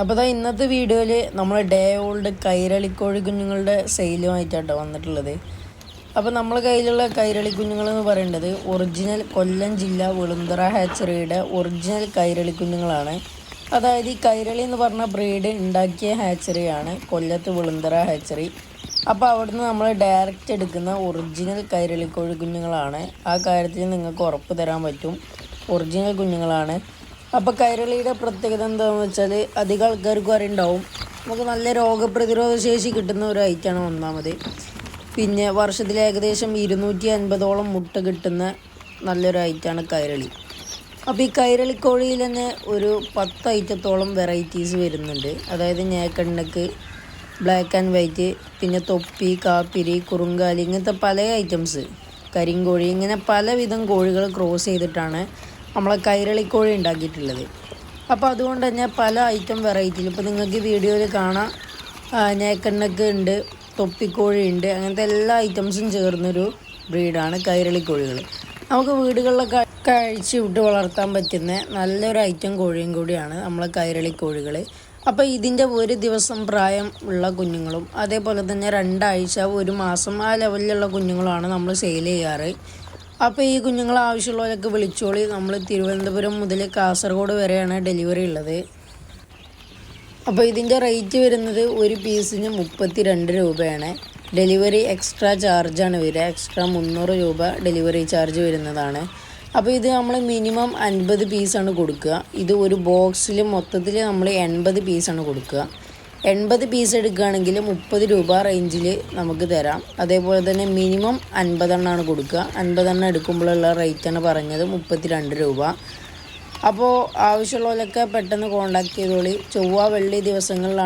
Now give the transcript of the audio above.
അപ്പോൾ ഇതാ ഇന്നത്തെ വീഡിയോയിൽ നമ്മൾ ഡേ ഓൾഡ് കൈരളിക്കോഴി കുഞ്ഞുങ്ങളുടെ സെയിലുമായിട്ടാട്ടോ വന്നിട്ടുള്ളത്. അപ്പോൾ നമ്മളെ കയ്യിലുള്ള കൈരളി കുഞ്ഞുങ്ങളെന്ന് പറയേണ്ടത് ഒറിജിനൽ കൊല്ലം ജില്ല വെളുന്തറ ഹാച്ചറിയുടെ ഒറിജിനൽ കൈരളി കുഞ്ഞുങ്ങളാണ്. അതായത് ഈ കൈരളി എന്ന് പറഞ്ഞ ബ്രീഡ് ഉണ്ടാക്കിയ ഹാച്ചറിയാണ് കൊല്ലത്ത് വെളുന്തറ ഹാച്ചറി അപ്പോൾ അവിടുന്ന് നമ്മൾ ഡയറക്റ്റ് എടുക്കുന്ന ഒറിജിനൽ കൈരളിക്കോഴി കുഞ്ഞുങ്ങളാണ്. ആ കാര്യത്തിൽ നിങ്ങൾക്ക് ഉറപ്പ് തരാൻ പറ്റും. ഒറിജിനൽ കുഞ്ഞുങ്ങളാണ്. അപ്പോൾ കൈരളിയുടെ പ്രത്യേകത എന്താണെന്ന് വെച്ചാൽ അധികം ആൾക്കാർക്ക് അറിയുണ്ടാവും. നമുക്ക് നല്ല രോഗപ്രതിരോധ ശേഷി കിട്ടുന്ന ഒരു ഐറ്റാണ് ഒന്നാമത്. പിന്നെ വർഷത്തിൽ ഏകദേശം ഇരുന്നൂറ്റി അൻപതോളം മുട്ട കിട്ടുന്ന നല്ലൊരു ഐറ്റാണ് കൈരളി. അപ്പോൾ ഈ കൈരളിക്കോഴിയിൽ തന്നെ ഒരു പത്ത് ഐറ്റത്തോളം വെറൈറ്റീസ് വരുന്നുണ്ട്. അതായത് ഞേക്കണ്ണക്ക് ബ്ലാക്ക് ആൻഡ് വൈറ്റ് പിന്നെ തൊപ്പി കാപ്പിരി കുറുങ്കാലി ഇങ്ങനത്തെ പല ഐറ്റംസ് കരിങ്കോഴി ഇങ്ങനെ പലവിധം കോഴികൾ ക്രോസ് ചെയ്തിട്ടാണ് നമ്മളെ കൈരളിക്കോഴി ഉണ്ടാക്കിയിട്ടുള്ളത്. അപ്പോൾ അതുകൊണ്ട് തന്നെ പല ഐറ്റം വെറൈറ്റിയിൽ ഇപ്പോൾ നിങ്ങൾക്ക് വീഡിയോയിൽ കാണാം. നേക്കണ്ണക്ക് ഉണ്ട് തൊപ്പിക്കോഴി ഉണ്ട് അങ്ങനത്തെ എല്ലാ ഐറ്റംസും ചേർന്നൊരു ബ്രീഡാണ് കൈരളിക്കോഴികൾ. നമുക്ക് വീടുകളിലൊക്കെ കഴിച്ച് വിട്ട് വളർത്താൻ പറ്റുന്ന നല്ലൊരു ഐറ്റം കോഴിയും കൂടിയാണ് നമ്മളെ കൈരളിക്കോഴികൾ. അപ്പോൾ ഇതിന്റെ ഒരു ദിവസം പ്രായം ഉള്ള കുഞ്ഞുങ്ങളും അതേപോലെ തന്നെ രണ്ടാഴ്ച ഒരു മാസം ആ ലെവലിലുള്ള കുഞ്ഞുങ്ങളുമാണ് നമ്മൾ സെയിൽ ചെയ്യാറ്. അപ്പോൾ ഈ കുഞ്ഞുങ്ങൾ ആവശ്യമുള്ളവരൊക്കെ വിളിച്ചോളി. നമ്മൾ തിരുവനന്തപുരം മുതൽ കാസർഗോഡ് വരെയാണ് ഡെലിവറി ഉള്ളത്. അപ്പോൾ ഇതിന്റെ റേറ്റ് വരുന്നത് ഒരു പീസിന് മുപ്പത്തി രണ്ട് രൂപയാണ്. ഡെലിവറി എക്സ്ട്രാ ചാർജാണ് വരിക. എക്സ്ട്രാ മുന്നൂറ് രൂപ ഡെലിവറി ചാർജ് വരുന്നതാണ്. അപ്പോൾ ഇത് നമ്മൾ മിനിമം അൻപത് പീസാണ് കൊടുക്കുക. ഇത് ഒരു ബോക്സിൽ മൊത്തത്തിൽ നമ്മൾ എൺപത് പീസാണ് കൊടുക്കുക. എൺപത് പീസ് എടുക്കുകയാണെങ്കിൽ മുപ്പത് രൂപ റേഞ്ചിൽ നമുക്ക് തരാം. അതേപോലെ തന്നെ മിനിമം അൻപതെണ്ണമാണ് കൊടുക്കുക. അൻപതെണ്ണം എടുക്കുമ്പോഴുള്ള റേറ്റാണ് പറഞ്ഞത് മുപ്പത്തി രണ്ട് രൂപ. അപ്പോൾ ആവശ്യമുള്ളവരൊക്കെ പെട്ടെന്ന് കോണ്ടാക്ട് ചെയ്തോളി. ചൊവ്വ വെള്ളി ദിവസങ്ങളിലാണ്